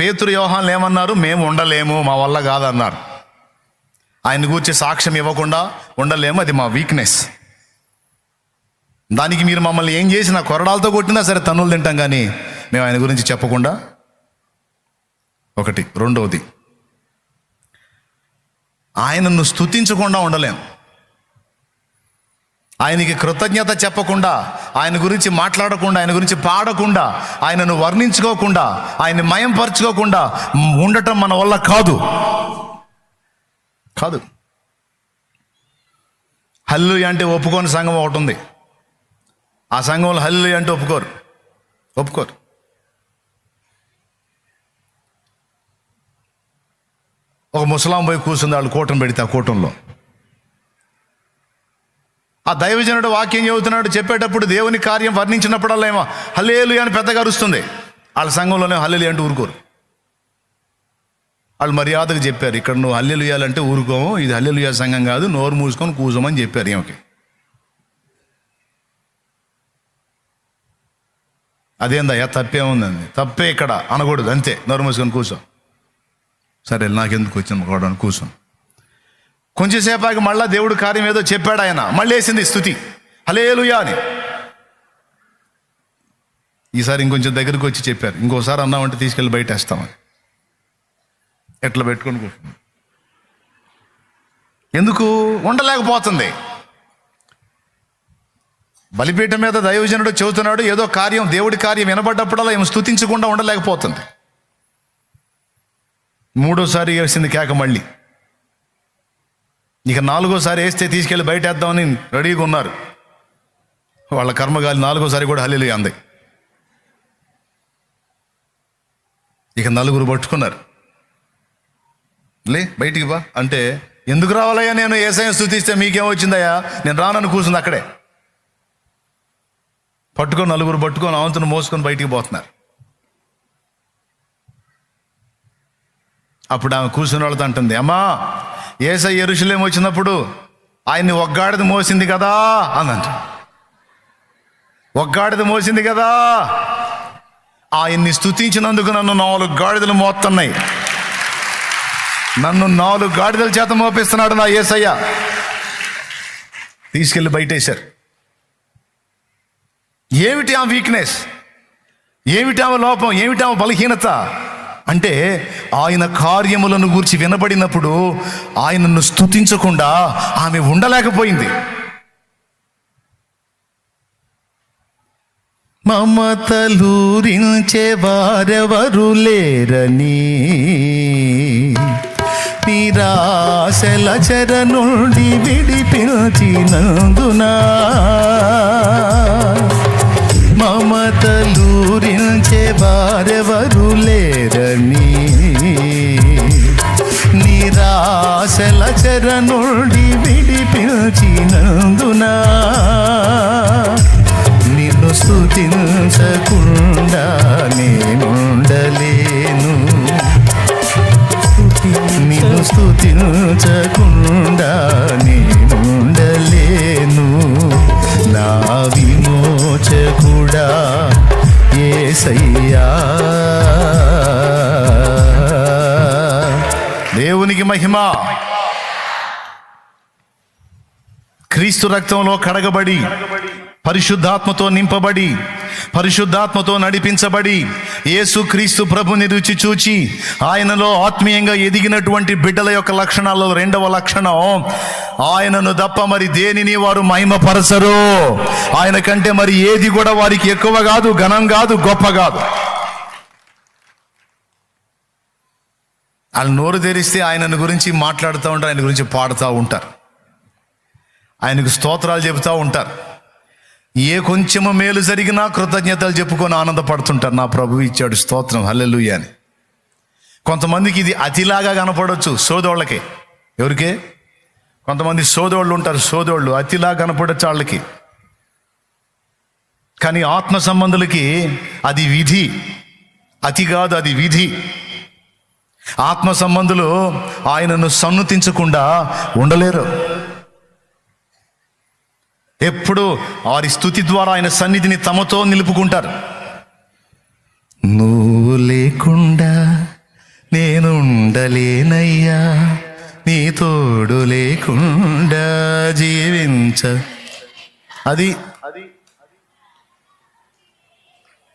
పేతురు వ్యవహాన్లు ఏమన్నారు? మేము ఉండలేము మా వల్ల కాదన్నారు. ఆయన గురించి సాక్ష్యం ఇవ్వకుండా ఉండలేము అది మా వీక్నెస్ దానికి మీరు మమ్మల్ని ఏం చేసినా కొరడాలతో కొట్టినా సరే తన్నులు తింటాం కానీ మేము ఆయన గురించి చెప్పకుండా ఒకటి రెండవది ఆయనను స్థుతించకుండా ఉండలేము ఆయనకి కృతజ్ఞత చెప్పకుండా ఆయన గురించి మాట్లాడకుండా ఆయన గురించి పాడకుండా ఆయనను వర్ణించుకోకుండా ఆయన్ని మయంపరచుకోకుండా ఉండటం మన వల్ల కాదు. కాదు. హల్లు అంటే ఒప్పుకోని సంఘం ఒకటి ఉంది. ఆ సంఘంలో హల్లు అంటే ఒప్పుకోరు. ఒప్పుకోరు. ఒక ముసలాం పోయి కూర్చుంది వాళ్ళు కూటమి పెడితే ఆ కూటంలో. ఆ దైవజనుడు వాక్యం చెబుతున్నాడు చెప్పేటప్పుడు దేవుని కార్యం వర్ణించినప్పుడల్లా ఏమో హల్లేలు అని పెద్దగా అరుస్తుంది. వాళ్ళ సంఘంలోనే హల్లెలు అంటే ఊరుకోరు. వాళ్ళు మర్యాదకు చెప్పారు ఇక్కడ నువ్వు హల్లెలుయాలంటే ఊరుకోము ఇది హల్లెలు సంఘం కాదు నోరు మూసుకొని కూసోమని చెప్పారు ఏమకి అదేందయ్యా తప్పే ఉందండి. తప్పే ఇక్కడ అనకూడదు అంతే. నోరు మూసుకొని కూర్చో సరే నాకెందుకు వచ్చింది కూడా కూర్చోను కొంచెంసేపాకి మళ్ళా దేవుడు కార్యం ఏదో చెప్పాడు ఆయన. మళ్ళీ వేసింది స్థుతి. హలేలుయా అని. ఈసారి ఇంకొంచెం దగ్గరకు వచ్చి చెప్పారు. ఇంకోసారి అన్నామంటే తీసుకెళ్ళి బయట వేస్తామని ఎట్లా పెట్టుకొని కూర్చుంది ఎందుకు? ఉండలేకపోతుంది. బలిపీఠం మీద దైవజనుడు చెబుతున్నాడు ఏదో కార్యం దేవుడి కార్యం వినబడ్డప్పుడల్లా ఏమి స్థుతించకుండా ఉండలేకపోతుంది. మూడోసారి వేసింది కేక మళ్ళీ. ఇక నాలుగోసారి వేస్తే తీసుకెళ్ళి బయట వేద్దామని రెడీగా ఉన్నారు. వాళ్ళ కర్మగాలి నాలుగోసారి కూడా హల్లీలు అంది. ఇక నలుగురు పట్టుకున్నారు. లే బయటికి బా. అంటే ఎందుకు రావాలయ్యా నేను? ఏసఐని స్థుతిస్తే మీకేమొచ్చిందయ్యా నేను రానని కూర్చుంది అక్కడే. పట్టుకొని నలుగురు పట్టుకొని అవంతును మోసుకొని బయటికి పోతున్నారు. అప్పుడు ఆమె కూర్చున్న వాళ్ళతో అంటుంది అమ్మా ఏసై ఎరుషులేం వచ్చినప్పుడు ఆయన్ని ఒగ్గాడిది మోసింది కదా అనంట. ఒగ్గాడిది మోసింది కదా. ఆయన్ని స్తుతించినందుకు నన్ను నాలుగు గాడిదలు మోస్తున్నాయి నన్ను నాలుగు గాడిదల చేత మోపిస్తున్నాడు నా ఏసయ్య. తీసుకెళ్ళి బయటేశారు. ఏమిటి ఆ వీక్నెస్ ఏమిటి ఆమె లోపం? ఏమిటి ఆమె బలహీనత? అంటే ఆయన కార్యములను గురించి వినబడినప్పుడు ఆయనను స్తుతించకుండా ఆమె ఉండలేకపోయింది. మమతలూరించే వారెవరు లేరని నిరాశల చెర నుండి విడిపించినందునా మమతలూరించే వారెవరు లేరని. నిరాశల చరణుడి నుండి విడిపించినందునా నిన్ను స్థుతించకుండా నేనుండలేను. నిన్ను స్థుతించకుండా మహిమ. క్రీస్తు రక్తంలో కడగబడి పరిశుద్ధాత్మతో నింపబడి పరిశుద్ధాత్మతో నడిపించబడి యేసు క్రీస్తు ప్రభుని రుచి చూచి ఆయనలో ఆత్మీయంగా ఎదిగినటువంటి బిడ్డల యొక్క లక్షణాల్లో రెండవ లక్షణం ఆయనను తప్ప మరి దేనిని వారు మహిమపరచరు? ఆయన కంటే మరి ఏది కూడా వారికి ఎక్కువ కాదు ఘనం కాదు గొప్ప కాదు. వాళ్ళు నోరు తెరిస్తే ఆయనను గురించి మాట్లాడుతూ ఉంటారు ఆయన గురించి పాడుతూ ఉంటారు. ఆయనకు స్తోత్రాలు చెబుతూ ఉంటారు. ఏ కొంచెము మేలు జరిగినా కృతజ్ఞతలు చెప్పుకొని ఆనందపడుతుంటారు. నా ప్రభు ఇచ్చాడు స్తోత్రం హల్లెలూయా అని. కొంతమందికి ఇది అతిలాగా కనపడవచ్చు సోదోళ్ళకి ఎవరికే? కొంతమంది సోదోళ్ళు ఉంటారు సోదోళ్ళు అతిలా కనపడచ్చు వాళ్ళకి. కానీ ఆత్మ సంబంధులకి అది విధి. అతి కాదు అది విధి. ఆత్మ సంబంధులు ఆయనను సన్నుతించకుండా ఉండలేరు. ఎప్పుడు వారి స్థుతి ద్వారా ఆయన సన్నిధిని తమతో నిలుపుకుంటారు. నువ్వు లేకుండా నేను ఉండలేనయ్యా నీ తోడు లేకుండా జీవించ. అది.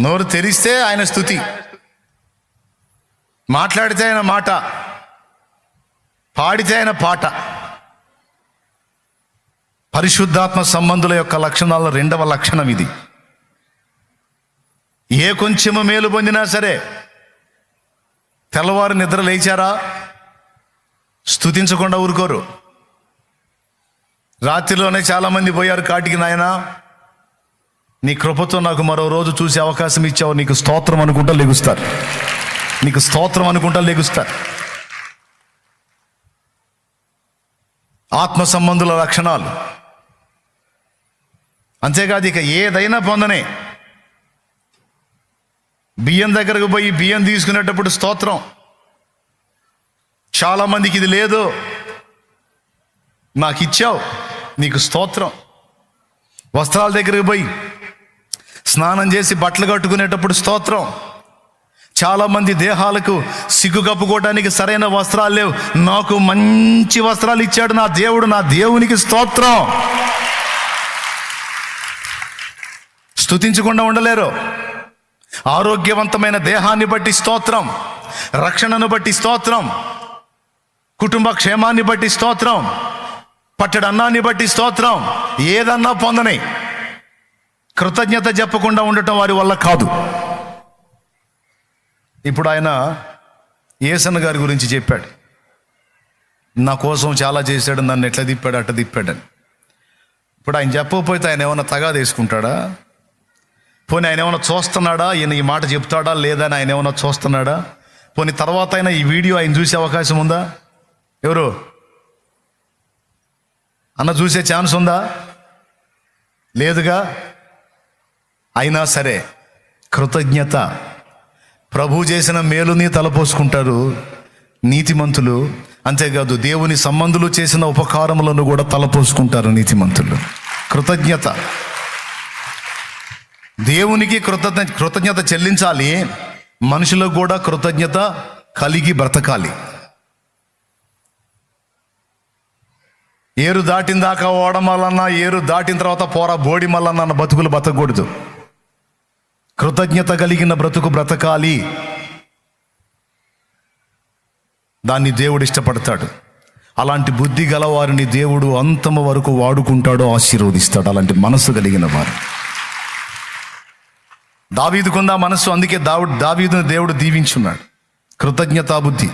నోరు తెరిస్తే ఆయన స్థుతి. మాట్లాడితే ఆయన మాట పాడితే ఆయన పాట పరిశుద్ధాత్మ సంబంధుల యొక్క లక్షణాల రెండవ లక్షణం ఇది. ఏ కొంచెము మేలు పొందినా సరే తెల్లవారు నిద్ర లేచారా? స్తుతించకుండా ఊరుకోరు. రాత్రిలోనే చాలామంది పోయారు కాటికి నాయన. నీ కృపతో నాకు మరో రోజు చూసే అవకాశం ఇచ్చావు నీకు స్తోత్రం అనుకుంటా లెగుస్తారు. నీకు స్తోత్రం అనుకుంటా లెగుస్తారు ఆత్మ సంబంధుల లక్షణాలు. అంతేకాదు ఇక ఏదైనా పొందనే. బియ్యం దగ్గరకు పోయి బియ్యం తీసుకునేటప్పుడు స్తోత్రం. చాలా మందికి ఇది లేదు. నాకు ఇచ్చావు నీకు స్తోత్రం. వస్త్రాల దగ్గరికి పోయి స్నానం చేసి బట్టలు కట్టుకునేటప్పుడు స్తోత్రం. చాలా మంది దేహాలకు సిగ్గు కప్పుకోవడానికి సరైన వస్త్రాలు లేవు. నాకు మంచి వస్త్రాలు ఇచ్చాడు నా దేవుడు నా దేవునికి స్తోత్రం. స్తుతించకుండా ఉండలేరు. ఆరోగ్యవంతమైన దేహాన్ని బట్టి స్తోత్రం. రక్షణను బట్టి స్తోత్రం. కుటుంబ క్షేమాన్ని బట్టి స్తోత్రం. పట్టడి అన్నాన్ని బట్టి స్తోత్రం. ఏదన్నా పొందని. కృతజ్ఞత చెప్పకుండా ఉండటం వారి వల్ల కాదు. ఇప్పుడు ఆయన ఏసన్న గారి గురించి చెప్పాడు. నా కోసం చాలా చేశాడు నన్ను ఎట్లా తిప్పాడు అట్ట తిప్పాడని. ఇప్పుడు ఆయన చెప్పకపోతే ఆయన ఏమైనా తగాద వేసుకుంటాడా? పోనీ ఆయన ఏమైనా చూస్తున్నాడా? ఈయన ఈ మాట చెప్తాడా? లేదా అని ఆయన ఏమైనా చూస్తున్నాడా? పోనీ తర్వాత అయినా ఈ వీడియో ఆయన చూసే అవకాశం ఉందా? ఎవరు? అన్న చూసే ఛాన్స్ ఉందా? లేదుగా? అయినా సరే కృతజ్ఞత. ప్రభు చేసిన మేలుని తలపోసుకుంటారు నీతిమంతులు. అంతేకాదు దేవుని సంబంధులు చేసిన ఉపకారములను కూడా తలపోసుకుంటారు నీతిమంతులు. కృతజ్ఞత. దేవునికి కృతజ్ఞ కృతజ్ఞత చెల్లించాలి. మనుషులకు కూడా కృతజ్ఞత కలిగి బ్రతకాలి. ఏరు దాటిన దాకా ఓడమల్లన్నా ఏరు దాటిన తర్వాత పోరా బోడి మల్లన్న బతుకులు బతకూడదు కృతజ్ఞత కలిగిన బ్రతుకు బ్రతకాలి. దాన్ని దేవుడు ఇష్టపడతాడు. అలాంటి బుద్ధి గలవారిని దేవుడు అంతము వరకు వాడుకుంటాడో ఆశీర్వదిస్తాడు. అలాంటి మనస్సు కలిగిన వారు. దావీదుకుందా మనస్సు అందుకే దావుడు దావీదును దేవుడు దీవించున్నాడు. కృతజ్ఞతా బుద్ధి.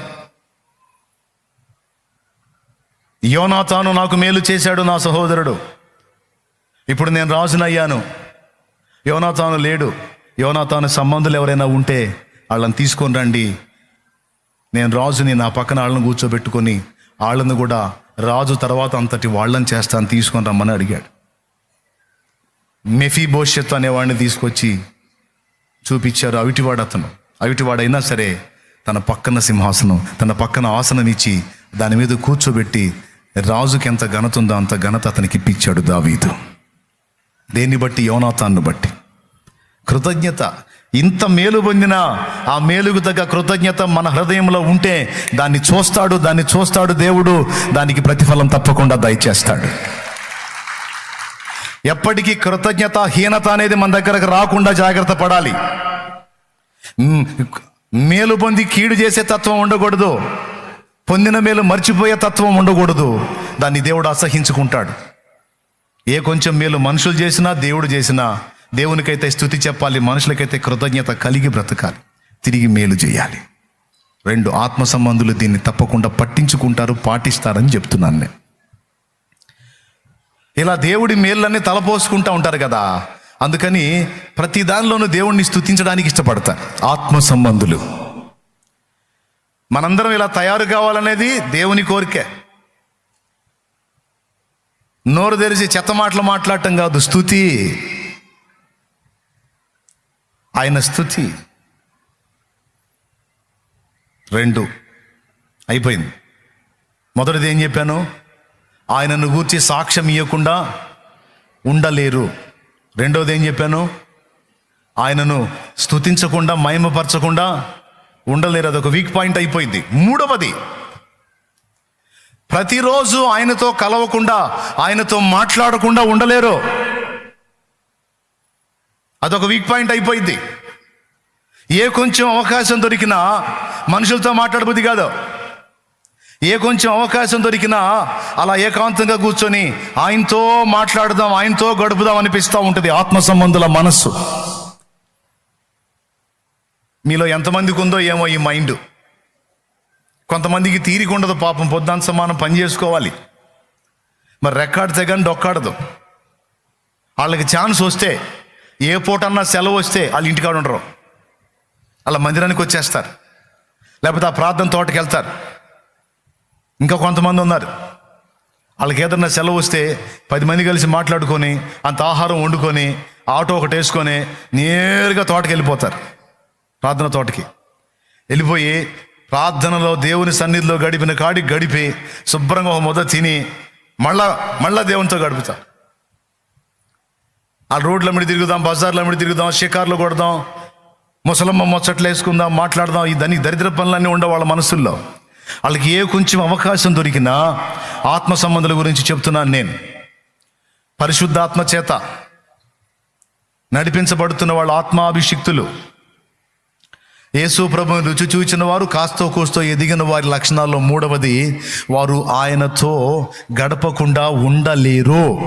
యోనాతాను నాకు మేలు చేశాడు నా సహోదరుడు. ఇప్పుడు నేను రాజునయ్యాను. యోనాతాను లేడు. యోనాతాను సంబంధులు ఎవరైనా ఉంటే వాళ్ళని తీసుకొని రండి. నేను రాజుని నా పక్కన వాళ్ళని కూర్చోబెట్టుకొని వాళ్ళని కూడా రాజు తర్వాత అంతటి వాళ్ళని చేస్తాను తీసుకొని రమ్మని అడిగాడు. మెఫీ భవిష్యత్తు అనేవాడిని తీసుకొచ్చి చూపించారు. అవిటివాడు అతను. అవిటివాడైనా సరే తన పక్కన సింహాసనం తన పక్కన ఆసనం ఇచ్చి దాని మీద కూర్చోబెట్టి రాజుకి ఎంత ఘనత ఉందో అంత ఘనత అతనికి ఇప్పించాడు దావీదు. దేన్ని బట్టి? యోనాథాన్ని బట్టి. కృతజ్ఞత. ఇంత మేలు పొందిన ఆ మేలుకు తగ్గ కృతజ్ఞత మన హృదయంలో ఉంటే దాన్ని చూస్తాడు దాన్ని చూస్తాడు దేవుడు. దానికి ప్రతిఫలం తప్పకుండా దయచేస్తాడు. ఎప్పటికీ కృతజ్ఞత హీనత అనేది మన దగ్గరకు రాకుండా జాగ్రత్త పడాలి. మేలు పొంది కీడు చేసే తత్వం ఉండకూడదు. పొందిన మేలు మర్చిపోయే తత్వం ఉండకూడదు. దాన్ని దేవుడు అసహించుకుంటాడు. ఏ కొంచెం మేలు మనుషులు చేసినా దేవుడు చేసినా దేవునికైతే స్థుతి చెప్పాలి మనుషులకైతే కృతజ్ఞత కలిగి బ్రతకాలి తిరిగి మేలు చేయాలి. రెండు ఆత్మ సంబంధులు దీన్ని తప్పకుండా పట్టించుకుంటారు పాటిస్తారని చెప్తున్నాను నేను. ఇలా దేవుడి మేళ్ళన్నీ తలపోసుకుంటూ ఉంటారు కదా అందుకని ప్రతి దానిలోనూ దేవుణ్ణి స్థుతించడానికి ఇష్టపడతారు ఆత్మ సంబంధులు. మనందరం ఇలా తయారు కావాలనేది దేవుని కోరికే. నోరు తెరిచి చెత్త మాటలు మాట్లాడటం కాదు స్థుతి. ఆయన స్థుతి రెండు అయిపోయింది. మొదటిది ఏం చెప్పాను? ఆయనను గూర్చి సాక్ష్యం ఇవ్వకుండా ఉండలేరు. రెండవది ఏం చెప్పాను? ఆయనను స్తుతించకుండా మహిమపరచకుండా ఉండలేరు. అదొక వీక్ పాయింట్ అయిపోయింది. మూడవది ప్రతిరోజు ఆయనతో కలవకుండా ఆయనతో మాట్లాడకుండా ఉండలేరు. అదొక వీక్ పాయింట్ అయిపోయింది ఏ కొంచెం అవకాశం దొరికినా మనుషులతో మాట్లాడబుద్ది కాదు. ఏ కొంచెం అవకాశం దొరికినా అలా ఏకాంతంగా కూర్చొని ఆయనతో మాట్లాడదాం ఆయనతో గడుపుదాం అనిపిస్తూ ఉంటుంది ఆత్మ సంబంధుల మనస్సు. మీలో ఎంతమందికి ఉందో ఏమో ఈ మైండ్. కొంతమందికి తీరిక ఉండదు పాపం పొద్దున సమానం పని చేసుకోవాలి. మరి రెక్కాడితే కానీ డొక్కాడదు. వాళ్ళకి ఛాన్స్ వస్తే ఏ పూటన్నా సెలవు వస్తే వాళ్ళు ఇంటికాడ ఉండరు. అలా మందిరానికి వచ్చేస్తారు. లేకపోతే ఆ ప్రార్థన తోటకి వెళ్తారు ఇంకా కొంతమంది ఉన్నారు. వాళ్ళకి ఏదన్నా సెలవు వస్తే పది మంది కలిసి మాట్లాడుకొని అంత ఆహారం వండుకొని ఆటో ఒకటి వేసుకొని నేరుగా తోటకి వెళ్ళిపోతారు ప్రార్థన తోటకి. వెళ్ళిపోయి ప్రార్థనలో దేవుని సన్నిధిలో గడిపిన కాడికి గడిపి శుభ్రంగా ఒక మొదలు తిని మళ్ళా మళ్ళా దేవునితో గడుపుతారు. ఆ రోడ్ల మీద తిరుగుదాం బజార్ల మీద తిరుగుదాం షికార్లు కొడదాం ముసలమ్మ ముచ్చట్లు వేసుకుందాం మాట్లాడదాం. ఈ దాని దరిద్ర పనులన్నీ ఉండే వాళ్ళ మనసుల్లో. వాళ్ళకి ఏ కొంచెం అవకాశం దొరికినా ఆత్మ సంబంధాల గురించి చెప్తున్నాను నేను. పరిశుద్ధాత్మ చేత నడిపించబడుతున్న వాళ్ళ ఆత్మాభిషిక్తులు. యేసు ప్రభుని రుచి చూచిన వారు కాస్తో కూస్తో ఎదిగిన వారి లక్షణాల్లో మూడవది వారు ఆయనతో గడపకుండా ఉండలేరు.